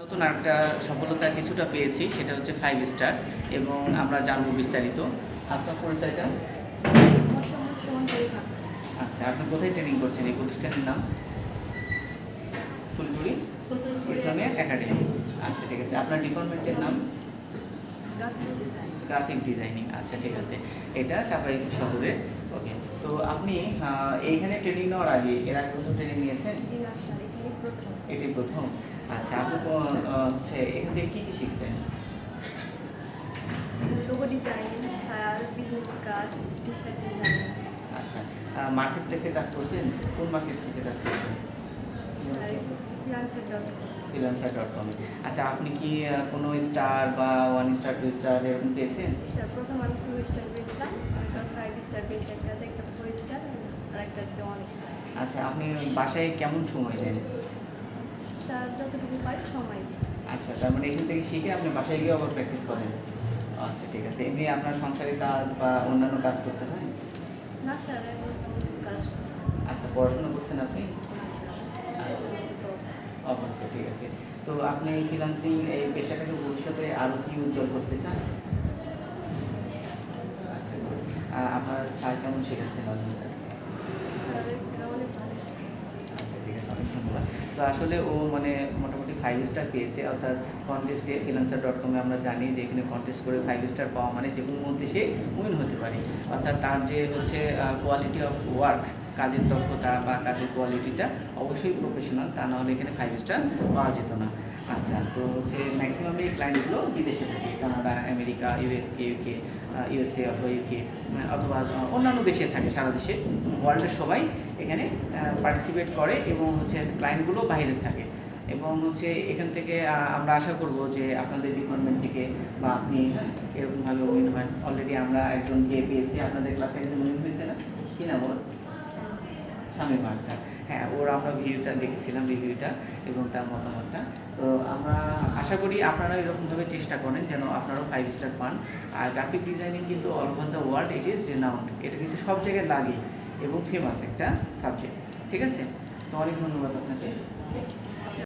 নতুন একটা সফলতা কিছুটা পেয়েছি সেটা হচ্ছে ফাইভ স্টার এবং আমরা জানব বিস্তারিত। আপনার পরিচয়টা আচ্ছা আপনি কোথায় ট্রেনিং করছেন? এই প্রতিষ্ঠানের নাম? ফুলগুড়ি ইসলামিয়া একাডেমি। আচ্ছা ঠিক আছে। আপনার ডিপার্টমেন্টের নাম? Graphic designing. আচ্ছা ঠিক আছে। এটা চাপাই শহরে। ওকে তো আপনি এইখানে ট্রেনিং নেওয়ার আগে এর আগে কোথাও ট্রেনিং নিয়েছেন? এটি প্রথম। আচ্ছা আপনি কো- হচ্ছে এখান থেকে কী কী শিখছেন? Logo design flyer business card T shirt design আচ্ছা মার্কেট প্লেসে কাজ করছেন? কোন মার্কেট প্লেসে কাজ করছেন? ফ্রিলান্সার ডট কমে আচ্ছা আপনি কি কোনো স্টার বা ওয়ান স্টার টু স্টার এরকম পেয়েছেন? স্টার প্রথম আমি টু স্টার পেয়েছিলাম ফাইভ স্টার পেয়েছি একটাতে একটা ফোর স্টার আর একটাতে ওয়ান স্টার আচ্ছা আপনি বাসায় কেমন সময় দেন? স্টার যতটুকু পারি সময় দিই। আচ্ছা তার মানে এখান থেকে শিখে আপনি বাসায় গিয়ে আবার প্র্যাকটিস করেন। আচ্ছা ঠিক আছে। এমনি আপনার সংসারের কাজ বা অন্যান্য কাজ করতে হয়? না স্যার কাজ আচ্ছা পড়াশোনা করছেন আপনি। আচ্ছা। অবশ্যই ঠিক আছে। তো আপনি এই ফ্রিলান্সিং এই পেশাটাকে ভবিষ্যতে আরও কি উজ্জ্বল করতে চান? আচ্ছা আপনার স্যার কেমন শেখাচ্ছেন? স্যার স্যার এটা অনেক ভালো স্যার। আচ্ছা ঠিক আছে অনেক ধন্যবাদ তো আসলে ও মানে মোটামুটি ফাইভ স্টার পেয়েছে, অর্থাৎ কন্টেস্ট দিয়ে ফিলান্সার ডট কমে আমরা জানি যে এখানে কন্টেস্ট করে ফাইভ স্টার পাওয়া মানে যে কোনো মধ্যে সে উইন হতে পারে। অর্থাৎ তার যে হচ্ছে কোয়ালিটি অফ ওয়ার্ক কাজের দক্ষতা বা কাজের কোয়ালিটিটা অবশ্যই প্রফেশনাল তা নাহলে এখানে ফাইভ স্টার পাওয়া যেত না। আচ্ছা তো হচ্ছে ম্যাক্সিমাম এই ক্লায়েন্টগুলো বিদেশে থাকে, কানাডা, আমেরিকা ইউএসকে ইউকে ইউএসএ অথবা ইউকে অথবা অন্যান্য দেশে থাকে সারা দেশে। ওয়ার্ল্ডের সবাই এখানে পার্টিসিপেট করে এবং হচ্ছে ক্লায়েন্টগুলো বাইরে থাকে। এবং হচ্ছে এখান থেকে আমরা আশা করব যে আপনাদের ডিপার্টমেন্ট থেকে বা আপনি এরকমভাবে উইন হয় অলরেডি আমরা একজন গিয়ে পেয়েছি, আপনাদের ক্লাসে একজন উইন হয়েছে না? কী নাম ওর? স্বামী মার্কা। হ্যাঁ ওর আমরা ভিডিওটা দেখেছিলাম রিভিউটা এবং তার মতামতটা। তো আমরা আশা করি আপনারা এরকমভাবে চেষ্টা করেন যেন আপনারাও ফাইভ স্টার পান। আর গ্রাফিক ডিজাইনিং কিন্তু all over the world it is renowned এটা কিন্তু সব জায়গায় লাগে এবং ফেমাস একটা সাবজেক্ট ঠিক আছে? তো অনেক ধন্যবাদ আপনাকে।